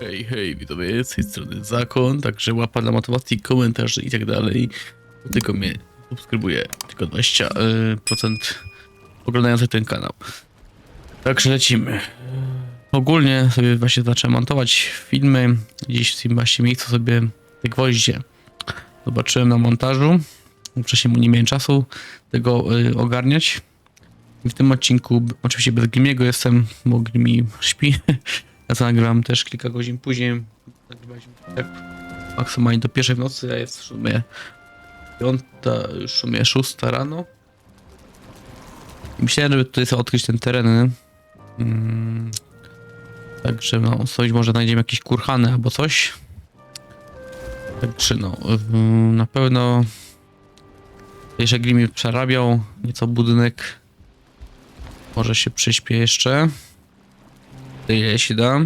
Hej, hej, widzowie, z tej strony Zakon, także łapa dla motywacji, komentarzy i tak dalej. Tylko mnie subskrybuje, tylko 20% oglądających ten kanał. Także lecimy. Ogólnie sobie właśnie zacząłem montować filmy. Dziś w tym właśnie miejscu sobie te gwoździe zobaczyłem na montażu. Wcześniej mu nie miałem czasu tego y, ogarniać. I w tym odcinku, oczywiście bez Grimiego jestem, bo Grimi śpi. Nagrywam też kilka godzin później. Nagrywaliśmy tak maksymalnie do pierwszej w nocy, a jest w sumie piąta, w sumie szósta rano. I myślałem, żeby tutaj sobie odkryć ten teren. Mm. Także no, coś może znajdziemy jakieś kurhany albo coś. Także no, y, na pewno jeszcze Grimi przerabiał nieco budynek. Może się przyśpię jeszcze. Ile się da.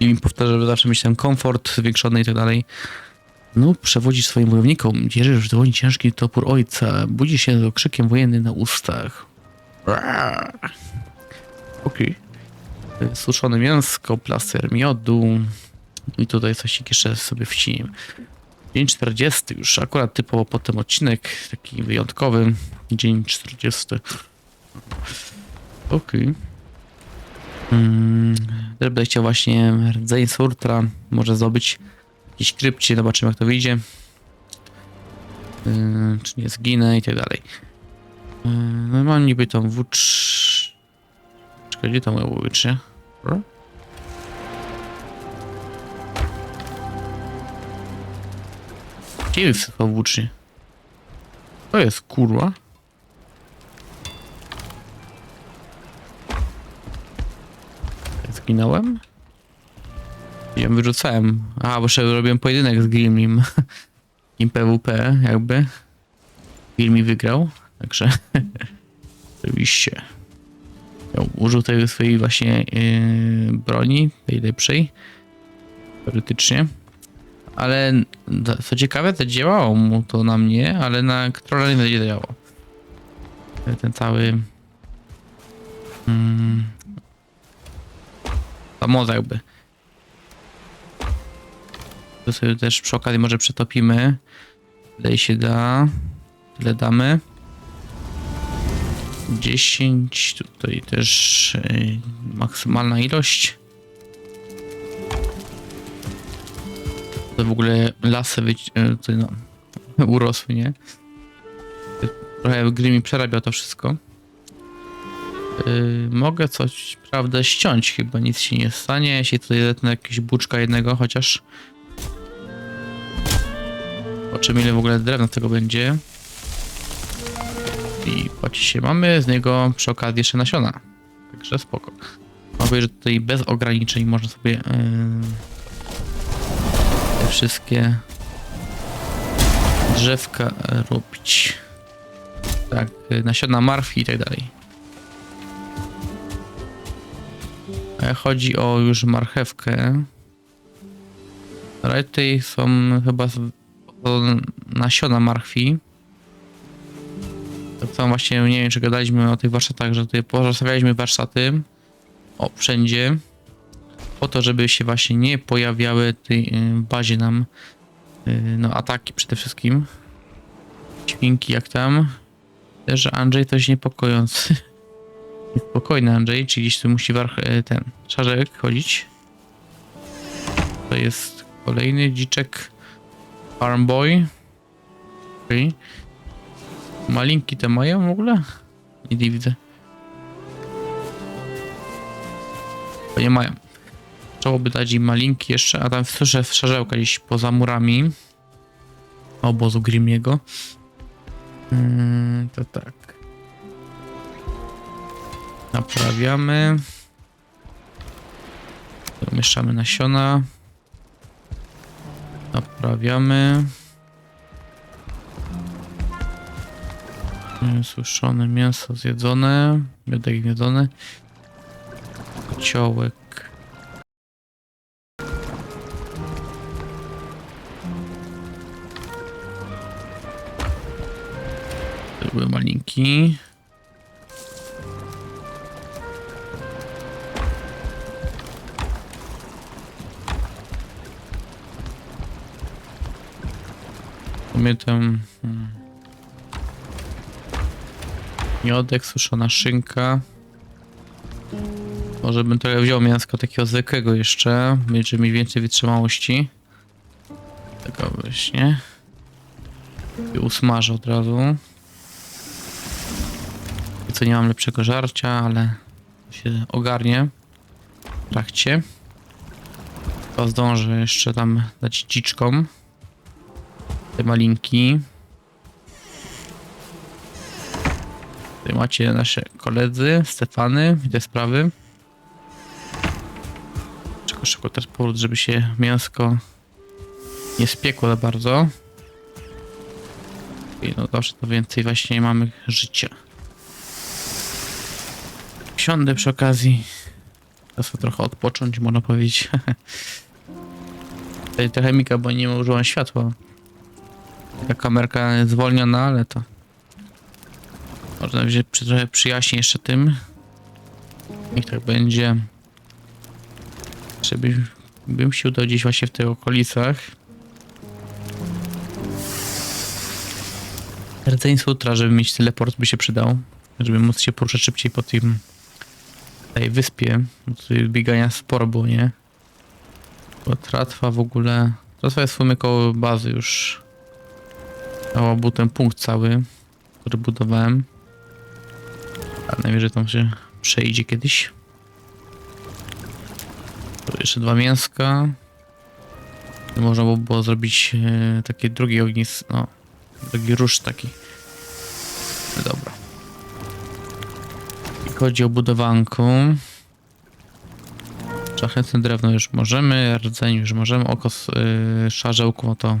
I mi powtarza, że zawsze mieć ten komfort zwiększony i tak dalej. No, przewodzi swoim wojownikom. Dzierżysz w dłoni ciężki topór ojca. Budzi się z okrzykiem wojenny na ustach. Okej. Okay. Suszone mięsko, plaster miodu. I tutaj coś jeszcze sobie wciniem. Dzień 40 już, akurat typowo po tym odcinek, taki wyjątkowy. Dzień 40. Okej. Mm, też będę chciał właśnie rdzeń surtra, może zdobyć jakiś krypcie, zobaczymy jak to wyjdzie. Yy, czy nie zginę i tak dalej. Yy, no mam niby tą włócz... Czekaj, gdzie to moja włócznie? Gdzie jest ta włócznie? To jest kurwa. Zginąłem? Ja wyrzucałem. A, bo jeszcze robiłem pojedynek z Grimlim. Im PWP jakby. Grimli wygrał, także oczywiście. Ja użył tej swojej właśnie yy, broni, tej lepszej. Teoretycznie. Ale co ciekawe, to działało mu to na mnie, ale na trolla nie będzie działało. Ten cały... Mm, jakby. To sobie też przy okazji może przetopimy. Tyle się da. Tyle damy. 10. Tutaj też yy, maksymalna ilość. To w ogóle lasy wyci- yy, tutaj no, urosły, nie? Trochę gry mi przerabia to wszystko. Yy, mogę coś, prawda, ściąć, chyba nic się nie stanie, jeśli tutaj zetnę jakiegoś buczka jednego chociaż. Zobaczymy ile w ogóle drewna z tego będzie. I patrzcie, mamy z niego przy okazji jeszcze nasiona. Także spoko. Mam powiedzieć, że tutaj bez ograniczeń można sobie yy, te wszystkie drzewka robić. Tak, yy, nasiona marfi i tak dalej. Chodzi o już marchewkę, tutaj są chyba nasiona marchwi. Tak samo właśnie, nie wiem czy gadaliśmy o tych warsztatach, że tutaj pozostawialiśmy warsztaty o, wszędzie po to, żeby się właśnie nie pojawiały w tej y, bazie nam y, no ataki przede wszystkim. Świnki jak tam. Też Andrzej coś niepokojący. Spokojny Andrzej, gdzieś tu musi e, ten szarzek chodzić. To jest kolejny dziczek Farm Boy. Okay. Malinki te mają w ogóle? Nie widzę. To nie mają. Trzeba dać im malinki jeszcze, a tam słyszę szarzełka gdzieś poza murami obozu Grimiego. Mm, to tak. Naprawiamy. Umieszczamy nasiona. Naprawiamy. Suszone mięso zjedzone. Miodek zjedzony. Kociołek. Były malinki. Sumie tam... Hmm. Miodek, suszona szynka. Może bym trochę wziął mięsko takiego zwykłego jeszcze, będzie mi więcej wytrzymałości. Tego właśnie. I usmażę od razu. I co nie mam lepszego żarcia, ale się ogarnie w trakcie. To zdążę jeszcze tam dać dziczkom. Te malinki. Tutaj macie nasze koledzy, Stefany i te sprawy. Czego szybko też powód, żeby się mięsko nie spiekło za bardzo. I no zawsze to więcej właśnie mamy życia. Siądę przy okazji. Czas trochę odpocząć, można powiedzieć. Trochę mika, bo nie użyłam światła. Ta kamerka jest zwolniona, ale to... Można wziąć przy, trochę przyjaśnię jeszcze tym. Niech tak będzie. Żeby bym się udał gdzieś właśnie w tych okolicach. Rdzeń sutra, żeby mieć teleport by się przydał. Żeby móc się poruszać szybciej po tym tej wyspie. Tutaj biegania sporo było, nie? Bo tratwa w ogóle... Tratwa jest w sumie koło bazy już. To był ten punkt cały, który budowałem. A najwyżej tam się przejdzie kiedyś. Tu jeszcze dwa mięska. Można by było zrobić e, takie drugi ognisko, no, drugi róż taki. No dobra. I chodzi o budowankę. Szlachetne drewno już możemy, rdzeń już możemy, oko yy, szarzełku, no to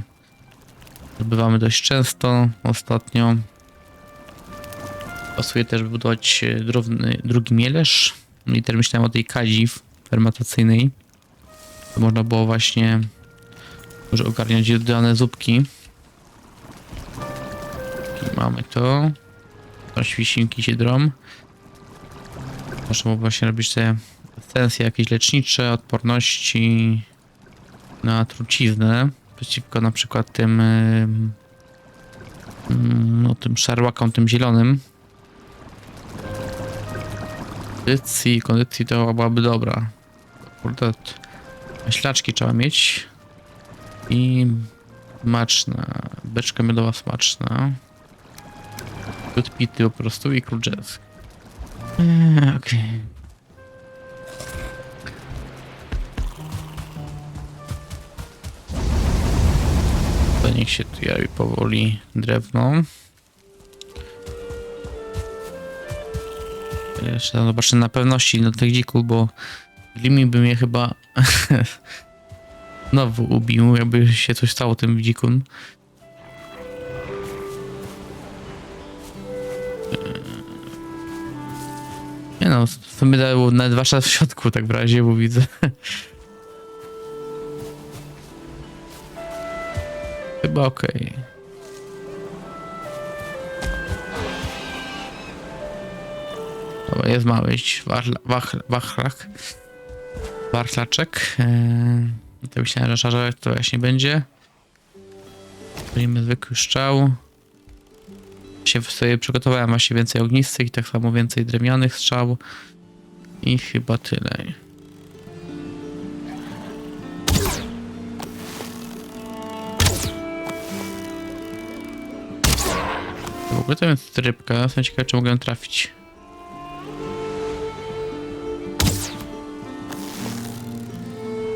zdobywamy dość często ostatnio. Pasuje też budować e, drobny, drugi mielesz. I też myślałem o tej kadzi fermentacyjnej. To można było właśnie może ogarniać dane zupki. I mamy to. To świsinki się drom. Można było właśnie robić te esencje jakieś lecznicze, odporności na truciznę. Przeciwko na przykład tym ym, ym, no tym szarłakom, tym zielonym. Kondycji, kondycji to byłaby dobra. Kurde, t- ślaczki trzeba mieć. I smaczna. Beczka miodowa smaczna. Krót pity po prostu i jazz. Eee, Okej. Niech się tu jawi powoli drewno. Jeszcze tam zobaczę na pewności do tych dzików, bo Limi by mnie chyba znowu ubił, jakby się coś stało tym dzikun. Nie no, to mi dało nawet wasza w środku tak w razie, bo widzę. Chyba okej. Dobra, jest mały wachla, wach, wachlak. Warchlaczek. Eee, to myślałem, że szarżałek to właśnie będzie. Weźmiemy zwykły strzał. Się sobie przygotowałem właśnie więcej ognistych i tak samo więcej drewnianych strzał. I chyba tyle. Ogóle to jest rybka, jestem ciekawy czy mogę trafić.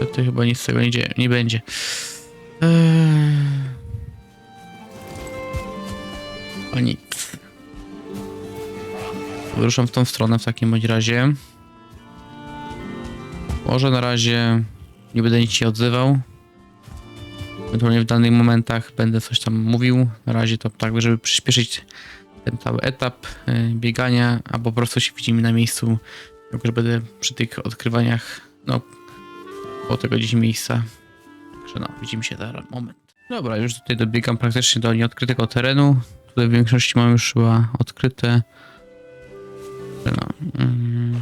To, to chyba nic z tego nie, nie będzie. Eee... O nic. Wyruszam w tą stronę w takim bądź razie. Może na razie nie będę nic się odzywał. Ewentualnie w danych momentach będę coś tam mówił. Na razie to tak, żeby przyspieszyć ten cały etap y, biegania, albo po prostu się widzimy na miejscu. Że będę przy tych odkrywaniach, no, po tego gdzieś miejsca. Także no, widzimy się za moment. Dobra, już tutaj dobiegam praktycznie do nieodkrytego terenu. Tutaj w większości mam już chyba odkryte. No. Mm.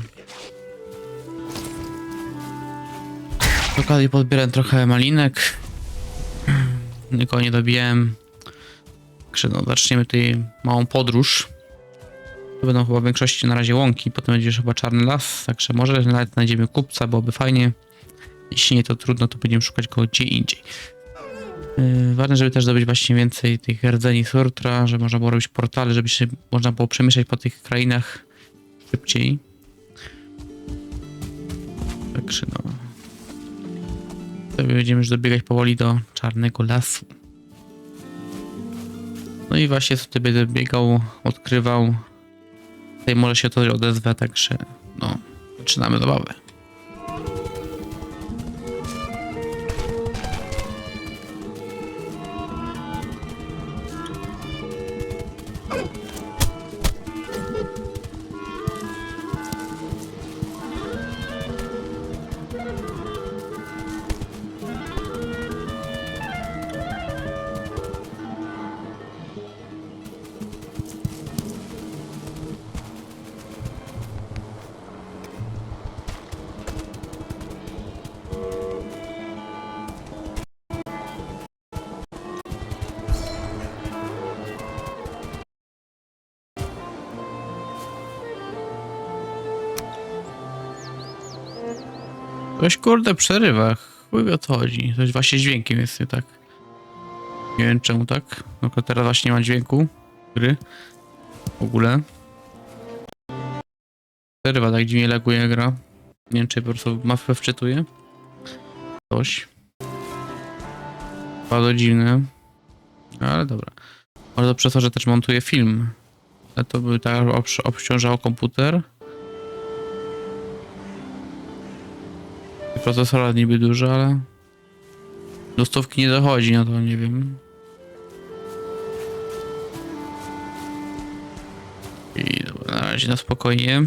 Z podbieram trochę malinek. Nikogo nie dobiłem. Także no, zaczniemy tutaj małą podróż. To będą chyba w większości na razie łąki, potem będzie chyba czarny las, także może nawet znajdziemy kupca, byłoby fajnie. Jeśli nie, to trudno, to będziemy szukać go gdzie indziej. Yy, ważne, żeby też zdobyć właśnie więcej tych rdzeni surtra, żeby można było robić portale, żeby się można było przemieszczać po tych krainach szybciej. Także no. To będziemy już dobiegać powoli do czarnego lasu. No i właśnie sobie będę biegał, odkrywał. Tutaj może się to odezwę, także no, zaczynamy zabawę. Ktoś kurde przerywa. Chuj o co chodzi. Coś właśnie dźwiękiem jest nie tak. Nie wiem czemu tak. No teraz właśnie nie ma dźwięku gry. W ogóle. Przerywa tak dziwnie laguje gra. Nie wiem czy po prostu mapę wczytuje. Coś. Bardzo dziwne. Ale dobra. To przez to, że też montuję film. Ale to by tak obciążało komputer. Procesora niby dużo, ale do stówki nie dochodzi, no to nie wiem. I na razie na spokojnie.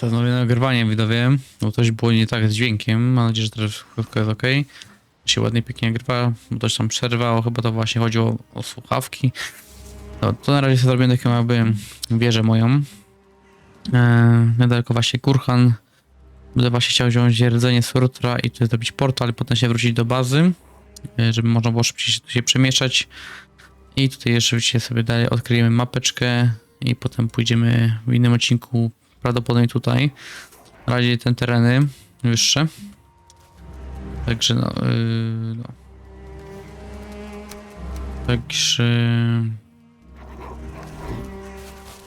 Co, nowe nagrywanie widowie, bo coś było nie tak z dźwiękiem. Mam nadzieję, że teraz wszystko jest ok. Się ładnie, pięknie nagrywa, bo coś tam przerwało, chyba to właśnie chodziło o słuchawki. No, to na razie sobie zrobię taką jakby wieżę moją. Eee, niedaleko właśnie Kurhan. Będę właśnie chciał wziąć rdzenie Surtra i tutaj zrobić portal, i potem się wrócić do bazy, e, żeby można było szybciej się, się przemieszczać. I tutaj jeszcze sobie dalej odkryjemy mapeczkę i potem pójdziemy w innym odcinku, prawdopodobnie tutaj. Na razie te tereny wyższe. Także no, yy, no. Także...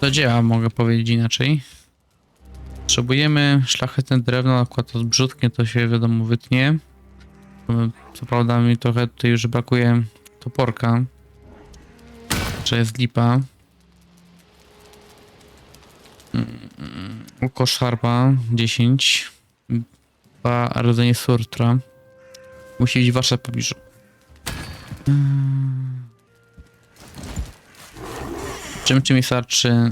Do dzieła mogę powiedzieć inaczej. Potrzebujemy szlachetne drewno, akurat to zbrzutkie to się wiadomo wytnie. Co prawda mi trochę tutaj już brakuje toporka. Że jest lipa. Oko szarpa 10. Dwa rodzenie surtra. Musi być wasza w pobliżu. Czym czy mi starczy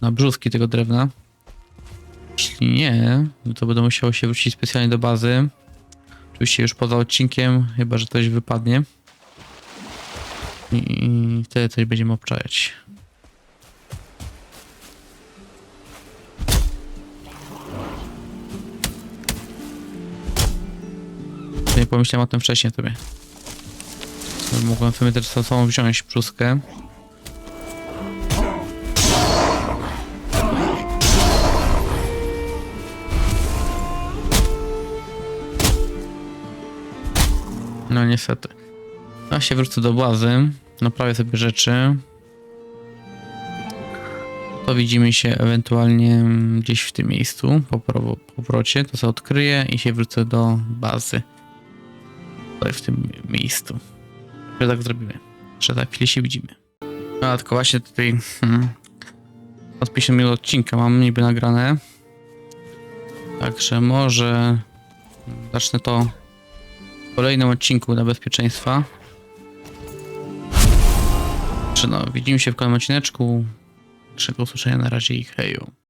na brzuski tego drewna? Jeśli nie, no to będę musiał się wrócić specjalnie do bazy. Oczywiście już poza odcinkiem, chyba że coś wypadnie. I, i wtedy coś będziemy obczajać. Nie pomyślałem o tym wcześniej sobie. Mogłem sobie też sobą wziąć brzuskę. No niestety. Ja się wrócę do bazy, naprawię sobie rzeczy. To widzimy się ewentualnie gdzieś w tym miejscu, po powrocie. To sobie odkryję i się wrócę do bazy. Tutaj w tym miejscu. Że tak zrobimy. Że za chwilę się widzimy. A tylko właśnie tutaj hmm, od 50 minut odcinka mam niby nagrane. Także może zacznę to w kolejnym odcinku dla bezpieczeństwa. Czy no, widzimy się w kolejnym odcineczku. Do usłyszenia na razie i heju.